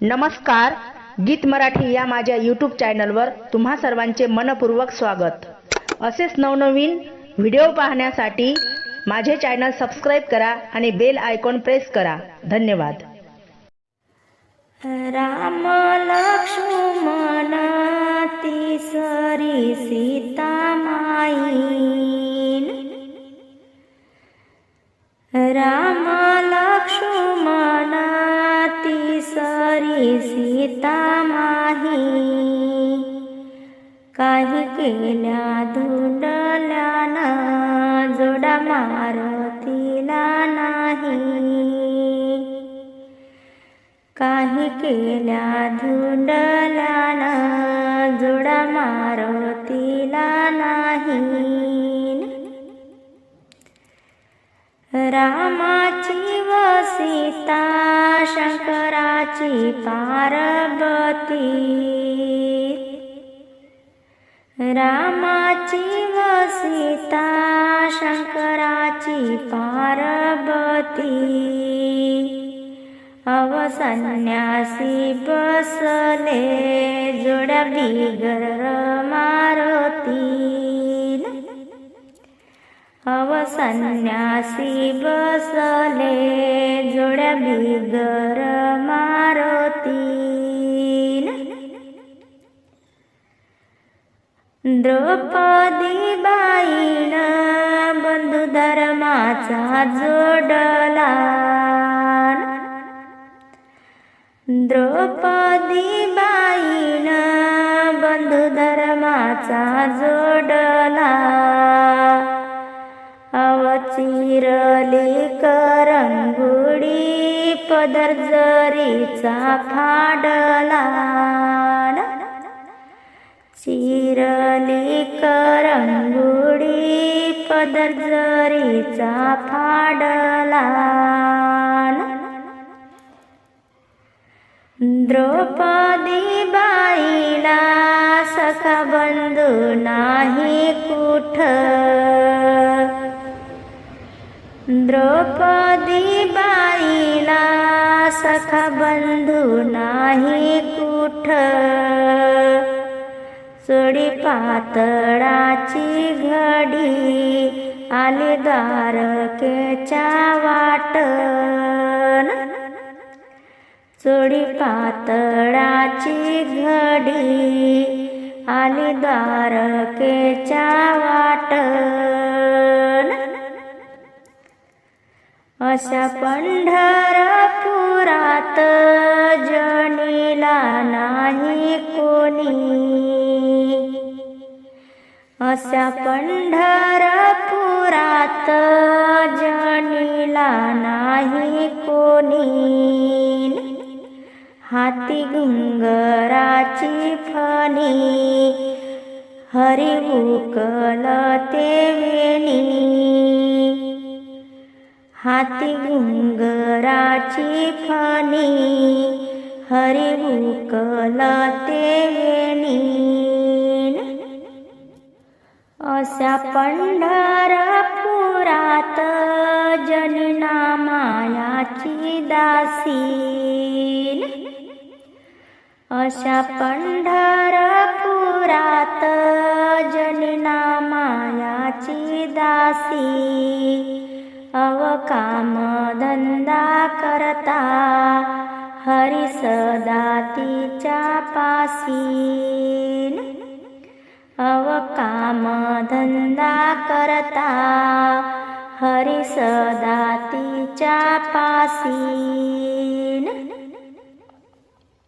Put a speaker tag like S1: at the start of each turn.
S1: नमस्कार गीत मराठी या माझ्या यूट्यूब चॅनलवर तुम्हा सर्वांचे मनपूर्वक स्वागत. असेच नवनवीन व्हिडिओ पाहण्यासाठी माझे चॅनल सबस्क्राईब करा आणि बेल आयकॉन प्रेस करा. धन्यवाद.
S2: राम लक्ष्मणाती तिसरी सीता माई राम काही केल्या धुंडल्यानं जोडा मारतीला नाही. काही केल्या धुंडल्यानं राता शरा पारमासीता शङ्करा शङ्कराची पार्वती। अवसन्यासी बसले जोडबि गरमा संन्यासी बसले जोड्या बिगर मारुती द्रौपदी बाईन बंधू धर्माचा जोडला. द्रौपदी बाईन बंधू धर्माचा जोडला. पदर जरीचा फाडला चिरली करंगुडी पदर जरीचा फाडला द्रौपदी बाईला सखा बंधू नाही कुठ. द्रौपदी बाईला सखा बंधू नाही कुठ. सोडी पातळाची घडी आली द्वारकेच्या वाटन चोडी पातळाची घडी आली द्वारकेच्या वाटन अशा पंढरपुरात जणीला नाही कोणी. अशा पंढरपुरात जणीला नाही कोणी. हाती घुंगराची फणी हरी उकल ते वेणी. हाती घुंगराची फणी हरी उकल ते वेणी अशा पंढरपुरात जनना मायाची दासीन. अशा पंढरपुरात जनना मायाची दासी अवकाम धंदा करता हरी सदा तिच्या पासीन। अवकाम धंदा करता हरी सदा तिच्या पासीन